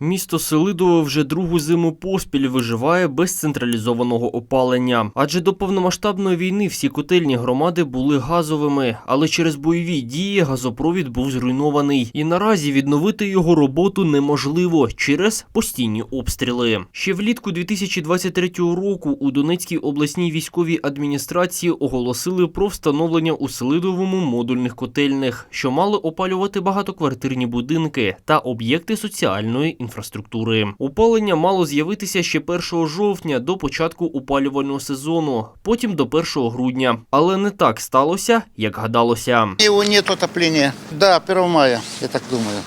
Місто Селидове вже другу зиму поспіль виживає без централізованого опалення. Адже до повномасштабної війни всі котельні громади були газовими, але через бойові дії газопровід був зруйнований. І наразі відновити його роботу неможливо через постійні обстріли. Ще влітку 2023 року у Донецькій обласній військовій адміністрації оголосили про встановлення у Селидовому модульних котельних, що мали опалювати багатоквартирні будинки та об'єкти соціальної інфраструктури. Опалення мало з'явитися ще 1 жовтня до початку опалювального сезону, потім до 1 грудня. Але не так сталося, як гадалося. Его нет отопления. Да, 1 мая, я так думаю,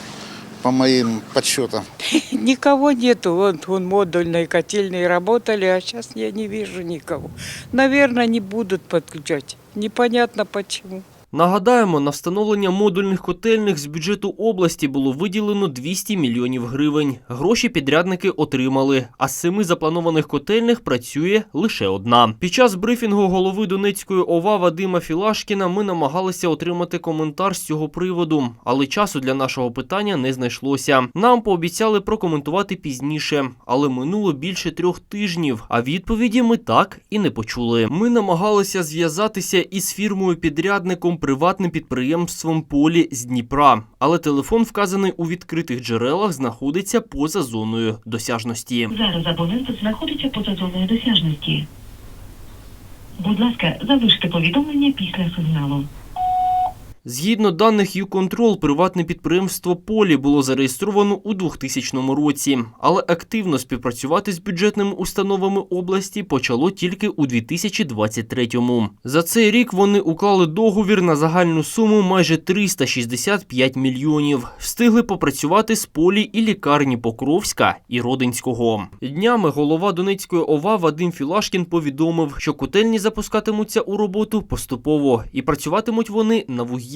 по моим подсчетам. Никого нету. Вот вон модульные котельные работали, а сейчас я не вижу никого. Наверное, не будут подключать. Непонятно почему. Нагадаємо, на встановлення модульних котельних з бюджету області було виділено 200 мільйонів гривень. Гроші підрядники отримали, а з семи запланованих котельних працює лише одна. Під час брифінгу голови Донецької ОВА Вадима Філашкіна ми намагалися отримати коментар з цього приводу, але часу для нашого питання не знайшлося. Нам пообіцяли прокоментувати пізніше, але минуло більше трьох тижнів, а відповіді ми так і не почули. Ми намагалися зв'язатися із фірмою-підрядником приватним підприємством Полі з Дніпра, але телефон, вказаний у відкритих джерелах, знаходиться поза зоною досяжності. Зараз абонент знаходиться поза зоною досяжності. Будь ласка, залиште повідомлення після сигналу. Згідно даних «Юконтрол», приватне підприємство Полі було зареєстровано у 2000 році, але активно співпрацювати з бюджетними установами області почало тільки у 2023-му. За цей рік вони уклали договір на загальну суму майже 365 мільйонів. Встигли попрацювати з Полі і лікарні Покровська і Родинського. Днями голова Донецької ОВА Вадим Філашкін повідомив, що котельні запускатимуться у роботу поступово і працюватимуть вони на вугіллі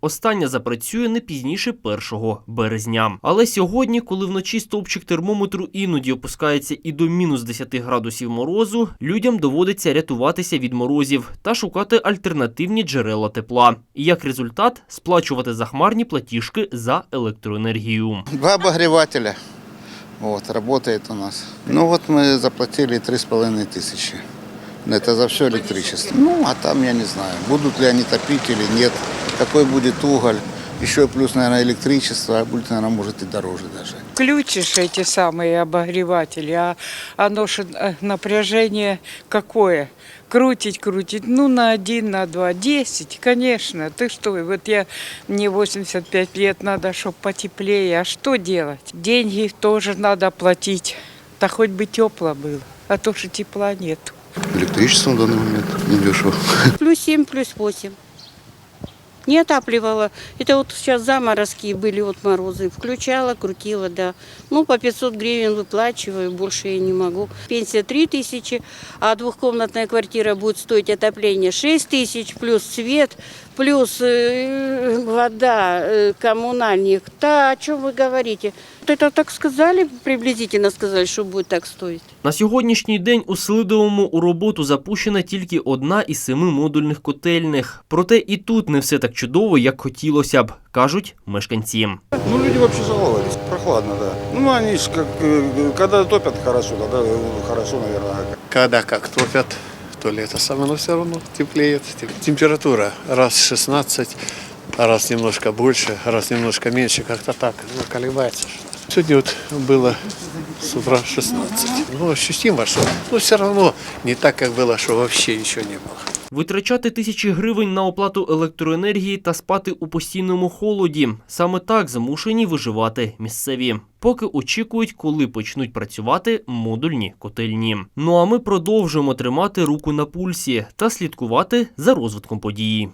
Остання запрацює не пізніше 1 березня. Але сьогодні, коли вночі стовпчик термометру іноді опускається і до мінус 10 градусів морозу, людям доводиться рятуватися від морозів та шукати альтернативні джерела тепла. І як результат сплачувати захмарні платіжки за електроенергію. Два обогревателя. Вот, работает у нас. Ну вот мы заплатили 3,5 тысячи. Это за все электричество. Ну, а там я не знаю, будут ли они топить или нет, Какой будет уголь. Еще плюс, наверное, электричество, а будет, наверное, может и дороже даже. Включишь эти самые обогреватели, а оно же э, напряжение какое? Крутить, крутить, ну на один, на два, десять, конечно. Ты что, вот я, мне 85 лет, надо, чтобы потеплее, а что делать? Деньги тоже надо платить, да хоть бы тепло было, а то что тепла нет. Электричество в данный момент недешево. Плюс 7, плюс 8. Не отапливала. Это вот сейчас заморозки были, вот морозы. Включала, крутила, да. Ну, по 500 гривен выплачиваю, больше я не могу. Пенсия 3 тысячи, а двухкомнатная квартира будет стоить отопление 6 тысяч, плюс свет, плюс э, вода, э, коммунальник. Да, о чем вы говорите? Вот это так сказали, приблизительно сказали, что будет так стоить. На сьогоднішній день у Селидовому у роботу запущена тільки одна із семи модульних котельних. Проте і тут не все так чудово, як хотілося б, кажуть мешканці. Ну, люди вообще жаловались. Прохладно, да. Ну, они ж как, э, когда топят хорошо, тогда э, хорошо, наверное. Когда как топят, то лето самое, но все равно теплеет. Тем- Температура раз 16, а раз немножко больше, раз немножко меньше, как-то так, ну, колебается. Сегодня вот было с утра 16. Ну, ощутимо, что, но все равно не так, как было, что вообще ничего не было. Витрачати тисячі гривень на оплату електроенергії та спати у постійному холоді. Саме так змушені виживати місцеві, поки очікують, коли почнуть працювати модульні котельні. Ну а ми продовжуємо тримати руку на пульсі та слідкувати за розвитком події.